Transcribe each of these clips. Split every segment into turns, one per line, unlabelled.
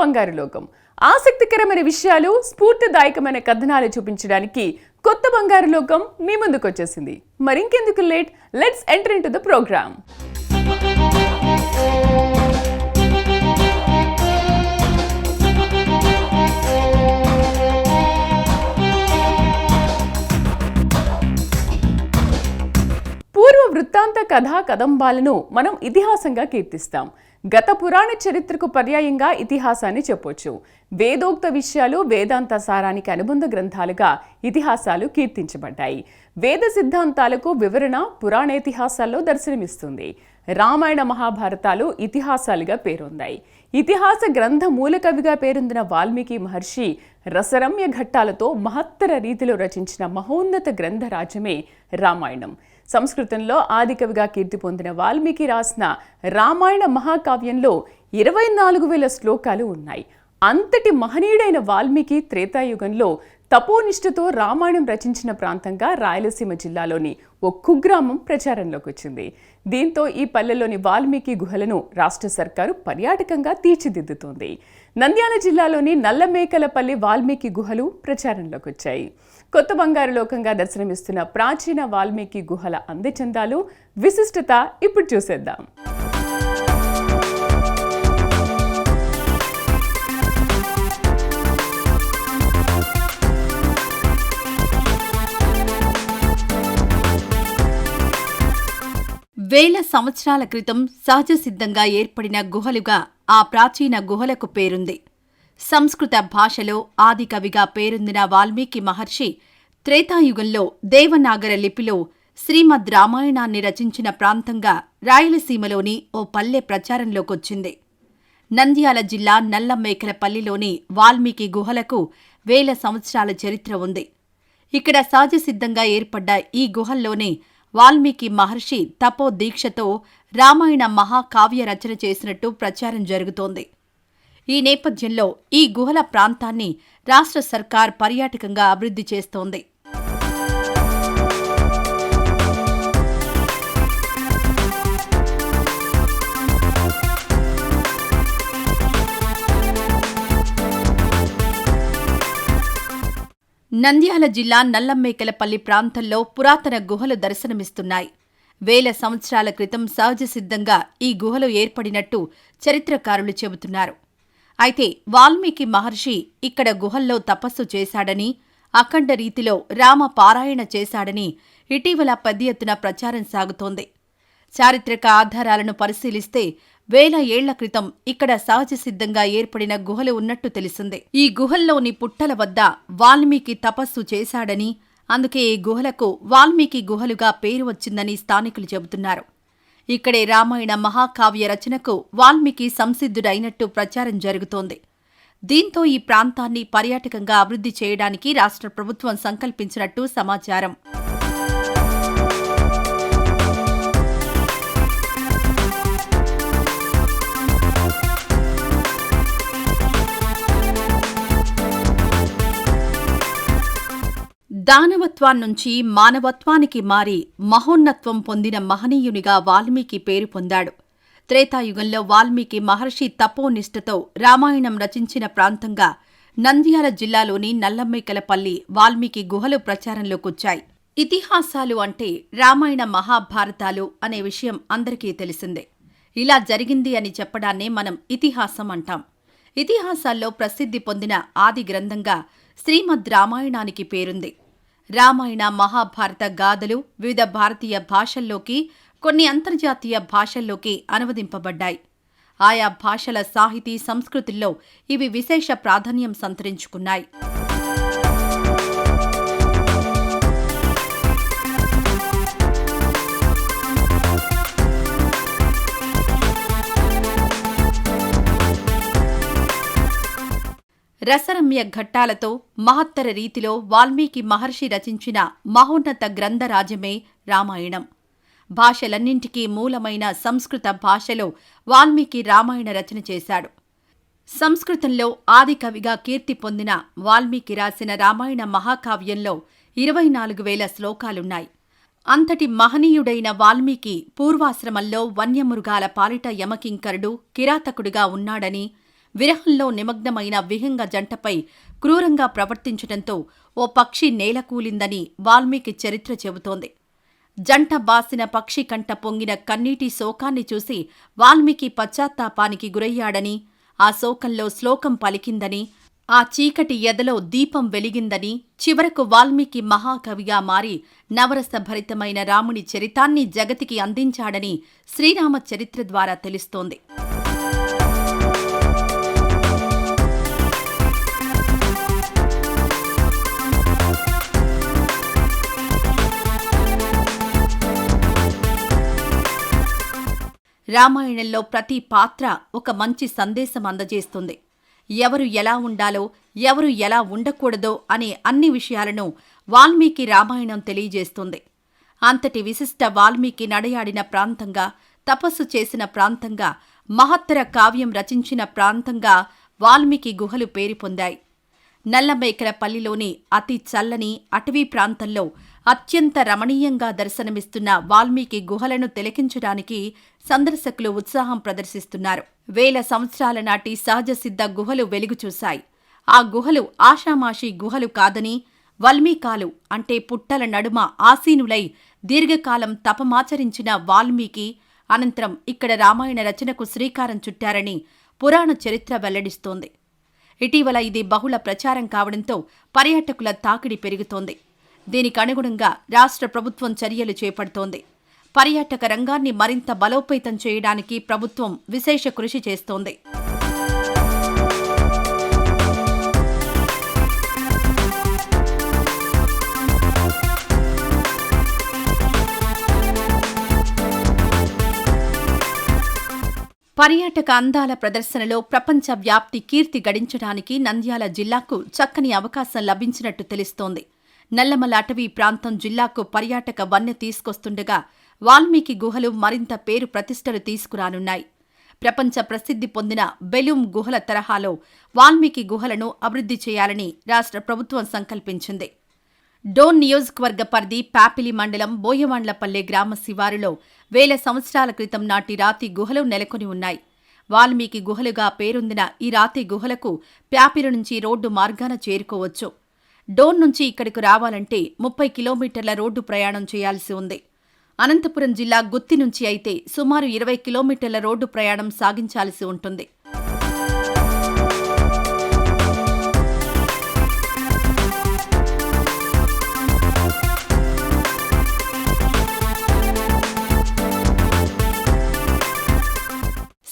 బంగారు లోకం. ఆసక్తికరమైన విషయాలు స్ఫూర్తిదాయకమైన కథనాలు చూపించడానికి కొత్త బంగారు లోకం మీ ముందుకు వచ్చేసింది మరింకెందుకు late? Let's enter into the program కథా కదంబాలను మనం ఇతిహాసంగా కీర్తిస్తాం. గత పురాణ చరిత్రకు పర్యాయంగా ఇతిహాసాన్ని చెప్పొచ్చు. వేదోక్త విషయాలు వేదాంత సారానికి అనుబంధ గ్రంథాలుగా ఇతిహాసాలు కీర్తించబడ్డాయి. వేద సిద్ధాంతాలకు వివరణ పురాణేతిహాసాల్లో దర్శనమిస్తుంది. రామాయణ మహాభారతాలు ఇతిహాసాలుగా పేరొందాయి. ఇతిహాస గ్రంథ మూలకవిగా పేరొందిన వాల్మీకి మహర్షి రసరమ్య ఘట్టాలతో మహత్తర రీతిలో రచించిన మహోన్నత గ్రంథ రాజ్యమే రామాయణం. సంస్కృతంలో ఆదికవిగా కీర్తి పొందిన వాల్మీకి రాసిన రామాయణ మహాకావ్యంలో ఇరవై నాలుగు వేల శ్లోకాలు ఉన్నాయి. అంతటి మహనీయుడైన వాల్మీకి త్రేతాయుగంలో తపోనిష్టతో రామాయణం రచించిన ప్రాంతంగా రాయలసీమ జిల్లాలోని ఓ కుగ్రామం ప్రచారంలోకి వచ్చింది. దీంతో ఈ పల్లెలోని వాల్మీకి గుహలను రాష్ట్ర సర్కారు పర్యాటకంగా తీర్చిదిద్దుతోంది. నంద్యాల జిల్లాలోని నల్లమేకలపల్లి వాల్మీకి గుహలు ప్రచారంలోకి వచ్చాయి. కొత్త బంగారు లోకంగా దర్శనమిస్తున్న ప్రాచీన వాల్మీకి గుహల అందచందాలు విశిష్టత ఇప్పుడు చూసేద్దాం.
వేల సంవత్సరాల క్రితం సహజ సిద్ధంగా ఏర్పడిన గుహలుగా ఆ ప్రాచీన గుహలకు పేరుంది. సంస్కృత భాషలో ఆదికవిగా పేరొందిన వాల్మీకి మహర్షి త్రేతాయుగంలో దేవనాగర లిపిలో శ్రీమద్ రామాయణాన్ని రచించిన ప్రాంతంగా రాయలసీమలోని ఓ పల్లె ప్రచారంలోకొచ్చింది. నంద్యాల జిల్లా నల్లమేకలపల్లిలోని వాల్మీకి గుహలకు వేల సంవత్సరాల చరిత్ర ఉంది. ఇక్కడ సహజసిద్ధంగా ఏర్పడ్డ ఈ గుహల్లోనే వాల్మీకి మహర్షి తపో దీక్షతో రామాయణ మహాకావ్య రచన చేసినట్టు ప్రచారం జరుగుతోంది. ఈ నేపథ్యంలో ఈ గుహల ప్రాంతాన్ని రాష్ట్ర సర్కార్ పర్యాటకంగా అభివృద్ధి చేస్తోంది. నంద్యాల జిల్లా నల్లమ్మేకలపల్లి ప్రాంతంలో పురాతన గుహలు దర్శనమిస్తున్నాయి. వేల సంవత్సరాల క్రితం సహజ సిద్ధంగా ఈ గుహలు ఏర్పడినట్టు చరిత్రకారులు చెబుతున్నారు. అయితే వాల్మీకి మహర్షి ఇక్కడ గుహల్లో తపస్సు చేశాడని అఖండ రీతిలో రామ పారాయణ చేశాడని ఇటీవల పెద్ద ఎత్తున ప్రచారం సాగుతోంది. చారిత్రక ఆధారాలను పరిశీలిస్తే వేల ఏళ్ళ క్రితం ఇక్కడ సహజ సిద్ధంగా ఏర్పడిన గుహలు ఉన్నట్టు తెలిసింది. ఈ గుహల్లోని పుట్టల వద్ద వాల్మీకి తపస్సు చేశాడని అందుకే ఈ గుహలకు వాల్మీకి గుహలుగా పేరు వచ్చిందని స్థానికులు చెబుతున్నారు. ఇక్కడే రామాయణ మహాకావ్య రచనకు వాల్మీకి సంసిద్ధుడైనట్టు ప్రచారం జరుగుతోంది. దీంతో ఈ ప్రాంతాన్ని పర్యాటకంగా అభివృద్ధి చేయడానికి రాష్ట్ర ప్రభుత్వం సంకల్పించినట్టు సమాచారం. దానవత్వాన్నుంచి మానవత్వానికి మారి మహోన్నత్వం పొందిన మహనీయునిగా వాల్మీకి పేరు పొందాడు. త్రేతాయుగంలో వాల్మీకి మహర్షి తపోనిష్టతో రామాయణం రచించిన ప్రాంతంగా నంద్యాల జిల్లాలోని నల్లమ్మేకలపల్లి వాల్మీకి గుహలు ప్రచారంలోకొచ్చాయి. ఇతిహాసాలు అంటే రామాయణ మహాభారతాలు అనే విషయం అందరికీ తెలిసిందే. ఇలా జరిగింది అని చెప్పడాన్నే మనం ఇతిహాసం అంటాం. ఇతిహాసాల్లో ప్రసిద్ధి పొందిన ఆది గ్రంథంగా శ్రీమద్ రామాయణానికి పేరుంది. రామాయణ మహాభారత గాథలు వివిధ భారతీయ భాషల్లోకి కొన్ని అంతర్జాతీయ భాషల్లోకి అనువదింపబడ్డాయి. ఆయా భాషల సాహితీ సంస్కృతుల్లో ఇవి విశేష ప్రాధాన్యం సంతరించుకున్నాయి. రసరమ్య ఘట్టాలతో మహత్తర రీతిలో వాల్మీకి మహర్షి రచించిన మహోన్నత గ్రంథరాజ్యమే రామాయణం. భాషలన్నింటికీ మూలమైన సంస్కృత భాషలో వాల్మీకి రామాయణ రచన చేశాడు. సంస్కృతంలో ఆదికవిగా కీర్తి పొందిన వాల్మీకి రాసిన రామాయణ మహాకావ్యంలో ఇరవై నాలుగు వేల శ్లోకాలున్నాయి. అంతటి మహనీయుడైన వాల్మీకి పూర్వాశ్రమంలో వన్యమృగాల పాలిట యమకింకరుడు కిరాతకుడిగా ఉన్నాడని విరహంలో నిమగ్నమైన విహంగ జంటపై క్రూరంగా ప్రవర్తించడంతో ఓ పక్షి నేలకూలిందని వాల్మీకి చరిత్ర చెబుతోంది. జంట బాసిన పక్షి కంట పొంగిన కన్నీటి శోకాన్ని చూసి వాల్మీకి పశ్చాత్తాపానికి గురయ్యాడని ఆ శోకంలో శ్లోకం పలికిందని ఆ చీకటి ఎదలో దీపం వెలిగిందని చివరకు వాల్మీకి మహాకవిగా మారి నవరస భరితమైన రాముని చరితాన్ని జగతికి అందించాడని శ్రీరామ చరిత్ర ద్వారా తెలుస్తోంది. రామాయణంలో ప్రతి పాత్ర ఒక మంచి సందేశం అందజేస్తుంది. ఎవరు ఎలా ఉండాలో ఎవరు ఎలా ఉండకూడదో అనే అన్ని విషయాలను వాల్మీకి రామాయణం తెలియజేస్తుంది. అంతటి విశిష్ట వాల్మీకి నడయాడిన ప్రాంతంగా తపస్సు చేసిన ప్రాంతంగా మహత్తర కావ్యం రచించిన ప్రాంతంగా వాల్మీకి గుహలు పేరు పొందాయి. నల్లమేకలపల్లిలోని అతి చల్లని అటవీ ప్రాంతంలో అత్యంత రమణీయంగా దర్శనమిస్తున్న వాల్మీకి గుహలను తిలకించడానికి సందర్శకులు ఉత్సాహం ప్రదర్శిస్తున్నారు. వేల సంవత్సరాల నాటి సహజ సిద్ధ గుహలు వెలుగు చూశాయి. ఆ గుహలు ఆషామాషీ గుహలు కాదని వల్మీకాలు అంటే పుట్టల నడుమ ఆసీనులై దీర్ఘకాలం తపమాచరించిన వాల్మీకి అనంతరం ఇక్కడ రామాయణ రచనకు శ్రీకారం చుట్టారని పురాణ చరిత్ర వెల్లడిస్తోంది. ఇటీవల ఇది బహుళ ప్రచారం కావడంతో పర్యాటకుల తాకిడి పెరుగుతోంది. దీనికి అనుగుణంగా రాష్ట్ర ప్రభుత్వం చర్యలు చేపడుతోంది. పర్యాటక రంగాన్ని మరింత బలోపేతం చేయడానికి ప్రభుత్వం విశేష కృషి చేస్తోంది. పర్యాటక అందాల ప్రదర్శనలో ప్రపంచ వ్యాప్తి కీర్తి గడించడానికి నంద్యాల జిల్లాకు చక్కని అవకాశం లభించినట్టు తెలుస్తోంది. నల్లమల అటవీ ప్రాంతం జిల్లాకు పర్యాటక వన్య తీసుకొస్తుండగా వాల్మీకి గుహలు మరింత పేరు ప్రతిష్టలు తీసుకురానున్నాయి. ప్రపంచ ప్రసిద్ధి పొందిన బెలూమ్ గుహల తరహాలో వాల్మీకి గుహలను అభివృద్ధి చేయాలని రాష్ట్ర ప్రభుత్వం సంకల్పించింది. డోన్ నియోజకవర్గ పరిధి పాపిలి మండలం బోయవాండ్లపల్లె గ్రామ శివారులో వేల సంవత్సరాల క్రితం నాటి రాతి గుహలు నెలకొని ఉన్నాయి. వాల్మీకి గుహలుగా పేరొందిన ఈ రాతి గుహలకు ప్యాపిలి నుంచి రోడ్డు మార్గాన చేరుకోవచ్చు. డోన్ నుంచి ఇక్కడికి రావాలంటే ముప్పై కిలోమీటర్ల రోడ్డు ప్రయాణం చేయాల్సి ఉంది. అనంతపురం జిల్లా గుత్తి నుంచి అయితే సుమారు ఇరవై కిలోమీటర్ల రోడ్డు ప్రయాణం సాగించాల్సి ఉంటుంది.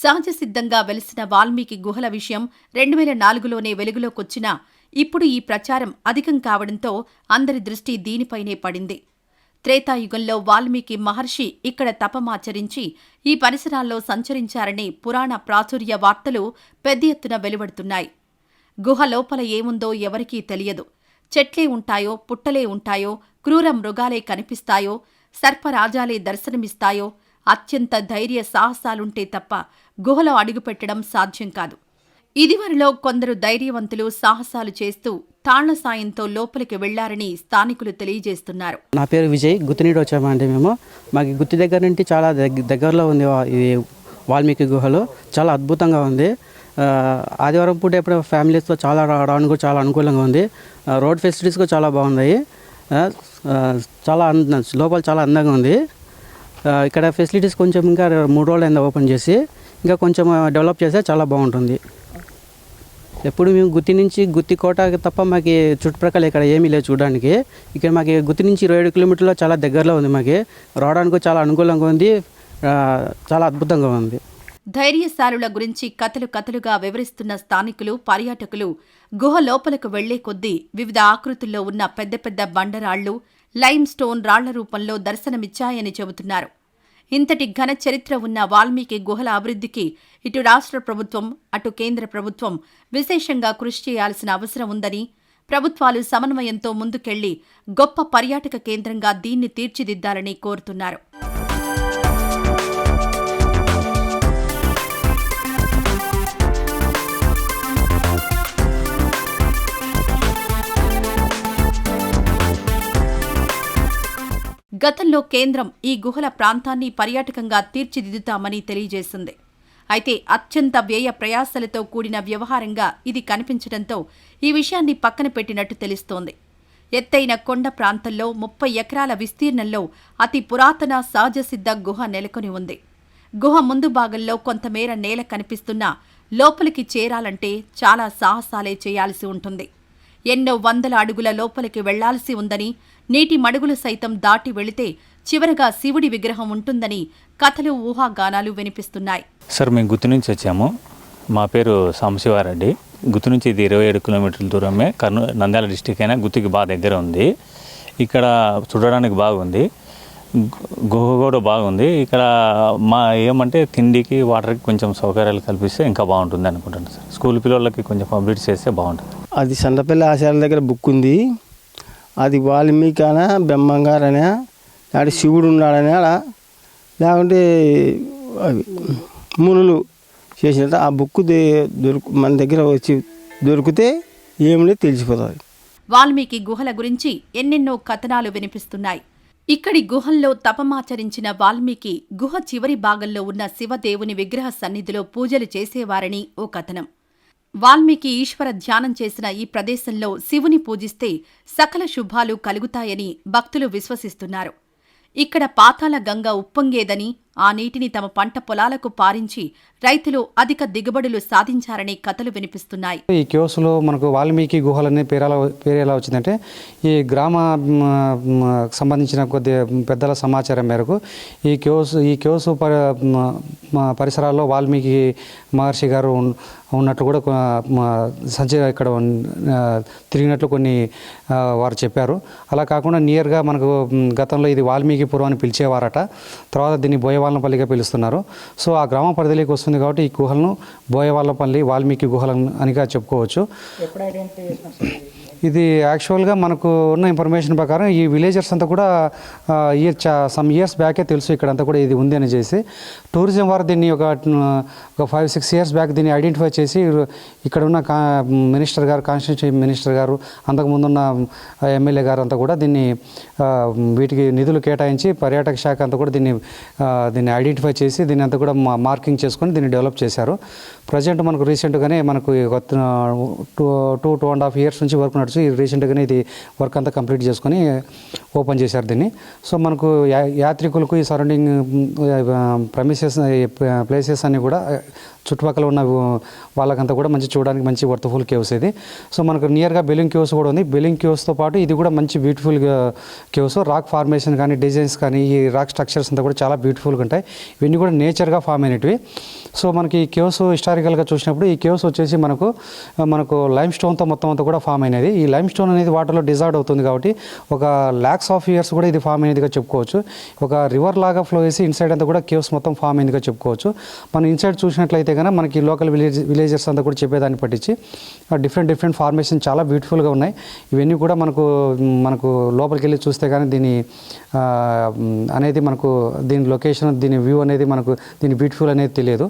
సహజ సిద్ధంగా వెలిసిన వాల్మీకి గుహల విషయం రెండు వేల నాలుగులోనే వెలుగులోకొచ్చినా ఇప్పుడు ఈ ప్రచారం అధికం కావడంతో అందరి దృష్టి దీనిపైనే పడింది. త్రేతాయుగంలో వాల్మీకి మహర్షి ఇక్కడ తపమాచరించి ఈ పరిసరాల్లో సంచరించారని పురాణ ప్రాచుర్య వార్తలు పెద్ద ఎత్తున వెలువడుతున్నాయి. గుహ లోపల ఏముందో ఎవరికీ తెలియదు. చెట్లే ఉంటాయో పుట్టలే ఉంటాయో క్రూర మృగాలే కనిపిస్తాయో సర్పరాజాలే దర్శనమిస్తాయో అత్యంత ధైర్య సాహసాలుంటే తప్ప గుహలో అడుగుపెట్టడం సాధ్యం కాదు. ఇదివరలో కొందరు ధైర్యవంతులు సాహసాలు చేస్తూ తాళ్ళ సాయంతో లోపలికి వెళ్ళారని స్థానికులు తెలియజేస్తున్నారు.
నా పేరు విజయ్ గుత్తినీడు వచ్చామండి మేము. మాకు గుత్తి దగ్గర నుండి చాలా దగ్గరలో ఉంది ఇది వాల్మీకి గుహలు. చాలా అద్భుతంగా ఉంది. ఆదివారం పూట ఎప్పుడు ఫ్యామిలీస్తో చాలా రావడానికి కూడా చాలా అనుకూలంగా ఉంది. రోడ్ ఫెసిలిటీస్ కూడా చాలా బాగున్నాయి. చాలా లోపల చాలా అందంగా ఉంది. ఇక్కడ ఫెసిలిటీస్ కొంచెం ఇంకా మూడు రోజులు ఓపెన్ చేసి. ఇంకా కొంచెం డెవలప్ చేస్తే చాలా బాగుంటుంది. ఎప్పుడు మేము గుత్తి నుంచి గుత్తి కోట తప్ప మాకు చుట్టుప్రక్కల ఇక్కడ ఏమీ లేదు చూడడానికి. ఇక్కడ మాకు గుత్తి నుంచి ఇరవై ఏడు కిలోమీటర్లో చాలా దగ్గరలో ఉంది మాకు. రావడానికి చాలా అనుకూలంగా ఉంది. చాలా అద్భుతంగా ఉంది.
ధైర్యశాలుల గురించి కథలు కథలుగా వివరిస్తున్న స్థానికులు పర్యాటకులు గుహ లోపలకు వెళ్ళే కొద్దీ వివిధ ఆకృతుల్లో ఉన్న పెద్ద పెద్ద బండరాళ్ళు లైమ్ స్టోన్ రాళ్ళ రూపంలో దర్శనమిచ్చాయని చెబుతున్నారు. ఇంతటి ఘన చరిత్ర ఉన్న వాల్మీకి గుహల అభివృద్ధికి ఇటు రాష్ట్ర ప్రభుత్వం అటు కేంద్ర ప్రభుత్వం విశేషంగా కృషి చేయాల్సిన అవసరం ఉందని ప్రభుత్వాలు సమన్వయంతో ముందుకెళ్ళి గొప్ప పర్యాటక కేంద్రంగా దీన్ని తీర్చిదిద్దాలని కోరుతున్నారు. గతంలో కేంద్రం ఈ గుహల ప్రాంతాన్ని పర్యాటకంగా తీర్చిదిద్దుతామని తెలియజేసింది. అయితే అత్యంత వ్యయ ప్రయాసలతో కూడిన వ్యవహారంగా ఇది కనిపించడంతో ఈ విషయాన్ని పక్కన పెట్టినట్టు తెలుస్తోంది. ఎత్తైన కొండ ప్రాంతంలో ముప్పై ఎకరాల విస్తీర్ణంలో అతి పురాతన సహజసిద్ధ గుహ నెలకొని ఉంది. గుహ ముందు భాగంలో కొంతమేర నేల కనిపిస్తున్నా లోపలికి చేరాలంటే చాలా సాహసాలే చేయాల్సి ఉంటుంది. ఎన్నో వందల అడుగుల లోపలికి వెళ్ళాల్సి ఉందని నీటి మడుగులు సైతం దాటి వెళితే చివరగా శివుడి విగ్రహం ఉంటుందని కథలు ఊహాగానాలు వినిపిస్తున్నాయి.
సార్ మేము గుత్తి నుంచి వచ్చాము. మా పేరు సాంబశివారెడ్డి గుత్తి నుంచి ఇది ఇరవై ఏడు కిలోమీటర్ల దూరమే. కర్నూలు నంద్యాల డిస్టిక్ అయినా గుత్తికి బాగా దగ్గర ఉంది. ఇక్కడ చూడడానికి బాగుంది. గుహ కూడా బాగుంది. ఇక్కడ మా ఏమంటే తిండికి వాటర్కి కొంచెం సౌకర్యాలు కల్పిస్తే ఇంకా బాగుంటుంది అనుకుంటున్నాను సార్. స్కూల్ పిల్లలకి కొంచెం కంప్లీట్ చేస్తే బాగుంటుంది.
అది సండపల్లి ఆచార్యుల దగ్గర బుక్ ఉంది. అది వాల్మీకి బ్రహ్మంగారనే బ్రహ్మంగారనా ఆడ శివుడు ఉన్నాడని ఆడ లేకుంటే అవి మునులు చేసినట్టు ఆ బుక్ దే- దొరుకు మన దగ్గర వచ్చి దొరికితే ఏమిటో తెలిసిపోతుంది.
వాల్మీకి గుహల గురించి ఎన్నెన్నో కథనాలు వినిపిస్తున్నాయి. ఇక్కడి గుహల్లో తపమాచరించిన వాల్మీకి గుహ చివరి భాగంలో ఉన్న శివదేవుని విగ్రహ సన్నిధిలో పూజలు చేసేవారని ఓ కథనం. వాల్మీకి ఈశ్వర ధ్యానం చేసిన ఈ ప్రదేశంలో శివుని పూజిస్తే సకల శుభాలు కలుగుతాయని భక్తులు విశ్వసిస్తున్నారు. ఇక్కడ పాతాల గంగ ఉప్పొంగేదని ఆ నీటిని తమ పంట పొలాలకు పారించి రైతులు అధిక దిగుబడులు సాధించారని కథలు వినిపిస్తున్నాయి.
ఈ కేసులో మనకు వాల్మీకి గుహలు అనే పేరు ఎలా వచ్చిందంటే ఈ గ్రామ సంబంధించిన కొద్ది పెద్దల సమాచారం మేరకు ఈ కేసు ఈ కేసు పరిసరాల్లో వాల్మీకి మహర్షి గారు ఉన్నట్లు కూడా సంచి ఇక్కడ తిరిగినట్లు కొన్ని వారు చెప్పారు. అలా కాకుండా నియర్గా మనకు గతంలో ఇది వాల్మీకిపురం అని పిలిచేవారట. తర్వాత దీన్ని బోయవాళ్ళపల్లిగా పిలుస్తున్నారు. సో ఆ గ్రామ పరిధిలోకి వస్తుంది కాబట్టి ఈ గుహలను బోయవాళ్ళపల్లి వాల్మీకి గుహలను అనిగా చెప్పుకోవచ్చు. ఇది యాక్చువల్గా మనకు ఉన్న ఇన్ఫర్మేషన్ ప్రకారం ఈ విలేజర్స్ అంతా కూడా ఇయర్ సమ్ ఇయర్స్ బ్యాకే తెలుసు ఇక్కడ అంతా కూడా ఇది ఉంది అని చేసి టూరిజం వారు దీన్ని ఒక ఒక ఫైవ్ సిక్స్ ఇయర్స్ బ్యాక్ దీన్ని ఐడెంటిఫై చేసి ఇక్కడ ఉన్న కా మినిస్టర్ గారు కాన్స్టిట్యూషన్ మినిస్టర్ గారు అంతకుముందున్న ఎమ్మెల్యే గారు అంతా కూడా దీన్ని వీటికి నిధులు కేటాయించి పర్యాటక శాఖ అంతా కూడా దీన్ని దీన్ని ఐడెంటిఫై చేసి దీన్ని అంతా కూడా మా- మార్కింగ్ చేసుకొని దీన్ని డెవలప్ చేశారు. ప్రజెంట్ మనకు రీసెంట్గానే మనకు two two two and half years నుంచి వర్క్ నడుచు ఈ రీసెంట్గానే ఇది వర్క్ అంతా కంప్లీట్ చేసుకొని ఓపెన్ చేశారు దీన్ని. సో మనకు యాత్రికులకు ఈ సరౌండింగ్ ప్రమిసెస్ ప్లేసెస్ అన్నీ కూడా చుట్టుపక్కల ఉన్న వాళ్ళకంతా కూడా మంచి చూడడానికి మంచి వర్తఫుల్ కేవ్స్ ఇది. సో మనకు నియర్గా బెలింగ్ కేవ్స్ కూడా ఉంది. బెలింగ్ కేవ్స్తో పాటు ఇది కూడా మంచి బ్యూటిఫుల్ కేవ్స్ రాక్ ఫార్మేషన్ కానీ డిజైన్స్ కానీ ఈ రాక్ స్ట్రక్చర్స్ అంతా కూడా చాలా బ్యూటిఫుల్గా ఉంటాయి. ఇవన్నీ కూడా నేచర్గా ఫామ్ అయినవి సో మనకి ఈ కేవ్స్ హిస్టారికల్గా చూసినప్పుడు ఈ కేవ్స్ వచ్చేసి మనకు మనకు లైమ్ స్టోన్తో మొత్తం అంతా కూడా ఫామ్ అయినది. ఈ లైమ్ స్టోన్ అనేది వాటర్లో డిజార్డ్ అవుతుంది కాబట్టి ఒక ల్యాక్స్ ఆఫ్ ఇయర్స్ కూడా ఇది ఫామ్ అయినదిగా చెప్పుకోవచ్చు. ఒక రివర్ లాగా ఫ్లో చేసి ఇన్సైడ్ అంతా కూడా కేవ్స్ మొత్తం ఫామ్ అయిందిగా చెప్పుకోవచ్చు. మనం ఇన్సైడ్ చూసినట్లయితే కనుక మనకి లోకల్ విలేజ్ విలేజర్స్ అంతా కూడా చెప్పేదాన్ని పట్టించి డిఫరెంట్ డిఫరెంట్ ఫార్మేషన్ చాలా బ్యూటిఫుల్గా ఉన్నాయి. ఇవన్నీ కూడా మనకు మనకు లోపలికి వెళ్ళి చూస్తే కానీ దీని అనేది మనకు దీని లొకేషన్ దీని వ్యూ అనేది మనకు దీని బ్యూటిఫుల్ అనేది తెలియదు.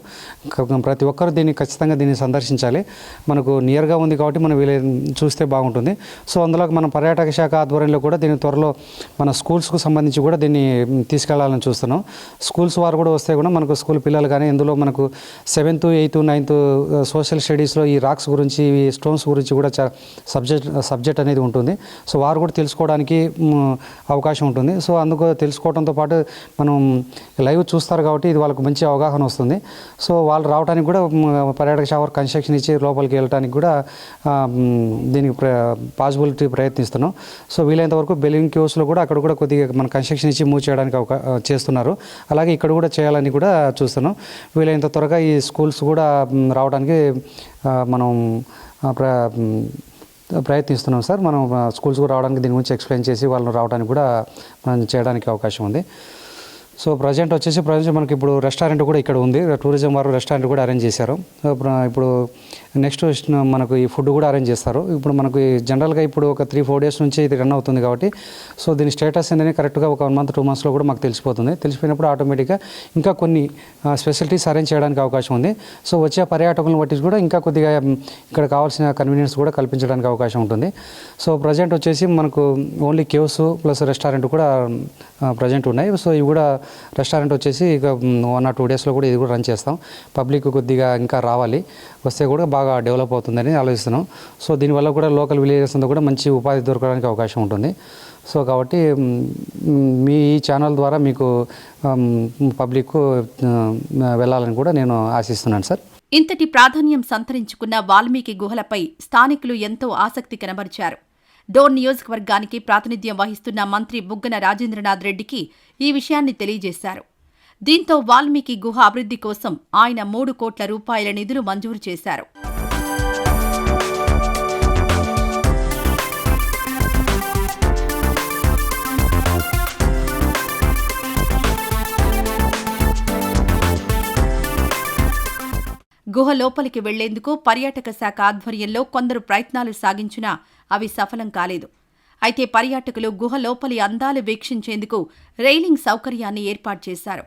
ప్రతి ఒక్కరు దీన్ని ఖచ్చితంగా దీన్ని సందర్శించాలి. మనకు నియర్గా ఉంది కాబట్టి మనం వీళ్ళ చూస్తే బాగుంటుంది. సో అందులో మన పర్యాటక శాఖ ఆధ్వర్యంలో కూడా దీని త్వరలో మన స్కూల్స్కు సంబంధించి కూడా దీన్ని తీసుకెళ్ళాలని చూస్తున్నాం. స్కూల్స్ వారు కూడా వస్తే కూడా మనకు స్కూల్ పిల్లలు కానీ ఇందులో మనకు seven seventh eighth ninth social స్టడీస్లో ఈ రాక్స్ గురించి ఈ స్టోన్స్ గురించి కూడా సబ్జెక్ట్ సబ్జెక్ట్ అనేది ఉంటుంది. సో వారు కూడా తెలుసుకోవడానికి అవకాశం ఉంటుంది. సో అందుకు తెలుసుకోవడంతో పాటు మనం లైవ్ చూస్తారు కాబట్టి ఇది వాళ్ళకు మంచి అవగాహన వస్తుంది. సో వాళ్ళు రావడానికి కూడా పర్యాటక శాఖ కన్స్ట్రక్షన్ ఇచ్చి లోపలికి వెళ్ళడానికి కూడా దీనికి పాసిబిలిటీ ప్రయత్నిస్తున్నాం. సో వీలైనంత వరకు బెలింగ్ క్యూస్లో కూడా అక్కడ కూడా కొద్దిగా మన కన్స్ట్రక్షన్ ఇచ్చి మూవ్ చేయడానికి అవకా చేస్తున్నారు. అలాగే ఇక్కడ కూడా చేయాలని కూడా చూస్తున్నాం. వీలైనంత త్వరగా ఈ స్కూల్ స్కూల్స్ కూడా రావడానికి మనం ప్ర ప్రయత్నిస్తున్నాం సార్. మనం స్కూల్స్ కూడా రావడానికి దీని గురించి ఎక్స్ప్లెయిన్ చేసి వాళ్ళని రావడానికి కూడా మనం చేయడానికి అవకాశం ఉంది. సో ప్రజెంట్ వచ్చేసి ప్రజెంట్ మనకి ఇప్పుడు రెస్టారెంట్ కూడా ఇక్కడ ఉంది. టూరిజం వారు రెస్టారెంట్ కూడా అరేంజ్ చేశారు. ఇప్పుడు నెక్స్ట్ మనకు ఈ ఫుడ్ కూడా అరేంజ్ చేస్తారు. ఇప్పుడు మనకు జనరల్గా ఇప్పుడు ఒక త్రీ ఫోర్ డేస్ నుంచి ఇది రన్ అవుతుంది కాబట్టి సో దీని స్టేటస్ ఏంటని కరెక్ట్గా ఒక వన్ మంత్ టూ మంత్స్లో కూడా మాకు తెలిసిపోతుంది. తెలిసిపోయినప్పుడు ఆటోమేటిక్గా ఇంకా కొన్ని స్పెషలిటీస్ అరేంజ్ చేయడానికి అవకాశం ఉంది. సో వచ్చే పర్యాటకులను బట్టి కూడా ఇంకా కొద్దిగా ఇక్కడ కావాల్సిన కన్వీనియన్స్ కూడా కల్పించడానికి అవకాశం ఉంటుంది. సో ప్రజెంట్ వచ్చేసి మనకు ఓన్లీ కేవ్స్ ప్లస్ రెస్టారెంట్ కూడా ప్రజెంట్ ఉన్నాయి. సో ఇవి కూడా రెస్టారెంట్ వచ్చేసి ఇక వన్ ఆర్ టూ డేస్లో కూడా ఇది కూడా రన్ చేస్తాం. పబ్లిక్ కొద్దిగా ఇంకా రావాలి. వస్తే కూడా బాగా డెవలప్ అవుతుందని ఆలోచిస్తున్నాం. సో దీనివల్ల కూడా లోకల్ విలేజెస్ అంతా కూడా మంచి ఉపాధి దొరకడానికి అవకాశం ఉంటుంది. సో కాబట్టి మీ ఈ ఛానల్ ద్వారా మీకు పబ్లిక్ వెళ్ళాలని కూడా నేను ఆశిస్తున్నాను సార్.
ఇంతటి ప్రాధాన్యం సంతరించుకున్న వాల్మీకి గుహలపై స్థానికులు ఎంతో ఆసక్తి కనబరిచారు. డోన్ నియోజకవర్గానికి ప్రాతినిధ్యం వహిస్తున్న మంత్రి బుగ్గన రాజేంద్రనాథ్ రెడ్డికి ఈ విషయాన్ని తెలియజేశారు. దీంతో వాల్మీకి గుహ అభివృద్ధి కోసం ఆయన మూడు కోట్ల రూపాయల నిధులు మంజూరు చేశారు. గుహ లోపలికి వెళ్ళేందుకు పర్యాటక శాఖ ఆధ్వర్యంలో కొందరు ప్రయత్నాలు సాగించినా అవి సఫలం కాలేదు. అయితే పర్యాటకులు గుహ లోపలి అందాలు వీక్షించేందుకు రైలింగ్ సౌకర్యాన్ని ఏర్పాటు చేశారు.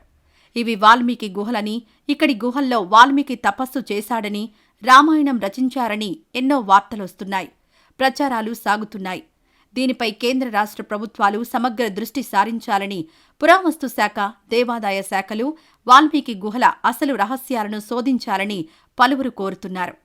ఇవి వాల్మీకి గుహలని ఇక్కడి గుహల్లో వాల్మీకి తపస్సు చేశాడని రామాయణం రచించారని ఎన్నో వార్తలొస్తున్నాయి ప్రచారాలు సాగుతున్నాయి. దీనిపై కేంద్ర రాష్ట్ర ప్రభుత్వాలు సమగ్ర దృష్టి సారించాలని పురావస్తు శాఖ దేవాదాయ శాఖలు వాల్మీకి గుహల అసలు రహస్యాలను శోధించాలని పలువురు కోరుతున్నారు.